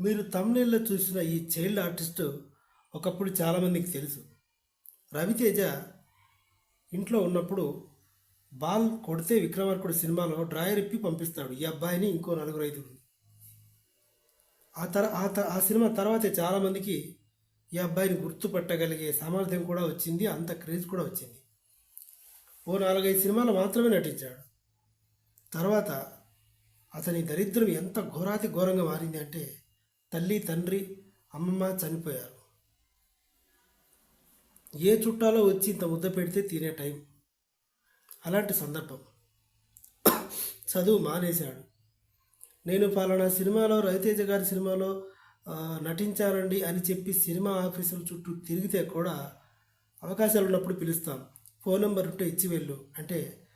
మీరు తమిళలో చూసిన ఈ చైల్డ్ ఆర్టిస్ట్ ఒకప్పుడు చాలామందికి తెలుసు. రవితేజ ఇంట్లో ఉన్నప్పుడు బాల్ కొడితే విక్రమార్కుడు సినిమాలో డ్రాయర్ ఇప్పి పంపిస్తాడు. ఈ అబ్బాయిని ఇంకో నలుగురు ఐదుగురు. ఆ తర ఆ త- ఆ సినిమా తర్వాతే చాలామందికి ఈ అబ్బాయిని గుర్తుపట్టగలిగే సామర్థ్యం కూడా వచ్చింది. అంత క్రేజ్ కూడా వచ్చింది. ఓ నాలుగైదు సినిమాలు మాత్రమే నటించాడు. తర్వాత అతని దరిద్రం ఎంత ఘోరాతి ఘోరంగా మారింది అంటే తల్లి తండ్రి అమ్మమ్మ చనిపోయారు. ఏ చుట్టాలో వచ్చి ఇంత ముద్ద పెడితే తినే టైం? అలాంటి సందర్భం. చదువు మానేశాడు. నేను పలానా సినిమాలో రవితేజ గారి సినిమాలో ఆ, నటించానండి అని చెప్పి సినిమా ఆఫీసుల చుట్టూ తిరిగితే కూడా అవకాశాలు ఉన్నప్పుడు పిలుస్తాం. ఫోన్ నెంబర్ ఉంటే ఇచ్చి వెళ్ళు అంటే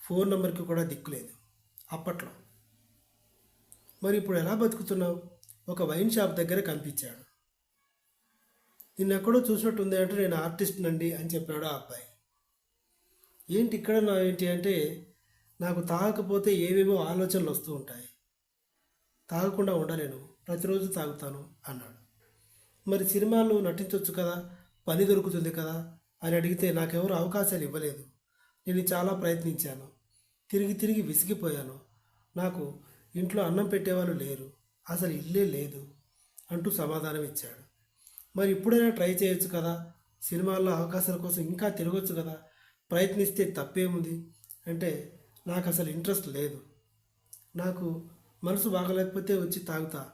ఫోన్ నెంబర్కి కూడా దిక్కులేదు అప్పట్లో. మరి ఇప్పుడు ఎలా బతుకుతున్నావు? ఒక వైన్ షాప్ దగ్గర కనిపించాడు. నిన్నెక్కడో చూసినట్టుంది అంటే నేను ఆర్టిస్ట్ నండి అని చెప్పాడు ఆ అబ్బాయి. ఏంటి ఇక్కడ నా ఏంటి అంటే నాకు తాగకపోతే ఏవేవో ఆలోచనలు వస్తూ ఉంటాయి. తాగకుండా ఉండలేను ప్రతిరోజు తాగుతాను అన్నాడు. మరి సినిమాల్లో నటించవచ్చు కదా పని దొరుకుతుంది కదా అని అడిగితే నాకెవరు అవకాశాలు ఇవ్వలేదు. నేను చాలా ప్రయత్నించాను. తిరిగి తిరిగి విసిగిపోయాను. నాకు ఇంట్లో అన్నం పెట్టేవాళ్ళు లేరు. అసలు ఇల్లే లేదు అంటూ సమాధానం ఇచ్చాడు మరి ఇప్పుడైనా ట్రై చేయొచ్చు కదా? సినిమాల్లో అవకాశాల కోసం ఇంకా తిరగొచ్చు కదా? ప్రయత్నిస్తే తప్పేముంది? అంటే నాకు అసలు ఇంట్రెస్ట్ లేదు. నాకు మనసు బాగలేకపోతే వచ్చి తాగుతా.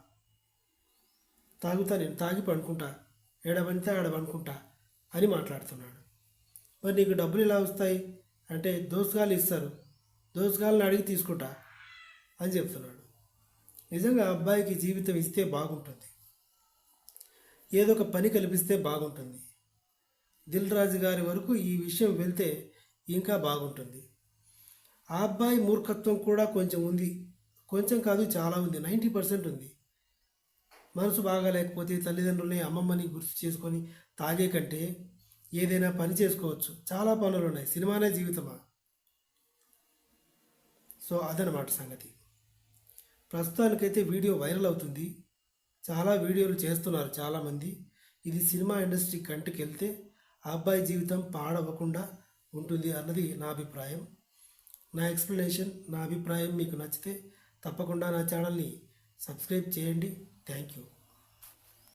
తాగుతా నేను తాగి పండుకుంటా. ఏడబంటే ఆడ పడుకుంటా అని మాట్లాడుతున్నాడు. మరి నీకు డబ్బులు ఎలా వస్తాయి? అంటే దోసుగాలు ఇస్తారు. దోసుగాలను అడిగి తీసుకుంటా అని చెప్తున్నాడు. నిజంగా అబ్బాయికి జీవితం ఇస్తే బాగుంటుంది. ఏదో ఒక పని కల్పిస్తే బాగుంటుంది. దిల్ రాజు గారి వరకు ఈ విషయం వెళ్తే ఇంకా బాగుంటుంది. ఆ అబ్బాయి మూర్ఖత్వం కూడా కొంచెం ఉంది. కొంచెం కాదు చాలా ఉంది. నైంటీ పర్సెంట్ ఉంది. మనసు బాగా లేకపోతే తల్లిదండ్రుల్ని అమ్మమ్మని గుర్తు చేసుకొని తాగే కంటే ఏదైనా పని చేసుకోవచ్చు. చాలా పనులు ఉన్నాయి. సినిమానే జీవితమా? సో అదనమాట సంగతి. ప్రస్తుతానికైతే వీడియో వైరల్ అవుతుంది. చాలా వీడియోలు చేస్తున్నారు చాలామంది. ఇది సినిమా ఇండస్ట్రీ కంటికి వెళ్తే ఆ అబ్బాయి జీవితం పాడవకుండా ఉంటుంది అన్నది నా అభిప్రాయం. నా ఎక్స్ప్లెనేషన్ నా అభిప్రాయం మీకు నచ్చితే తప్పకుండా నా ఛానల్ని సబ్స్క్రైబ్ చేయండి. Thank you.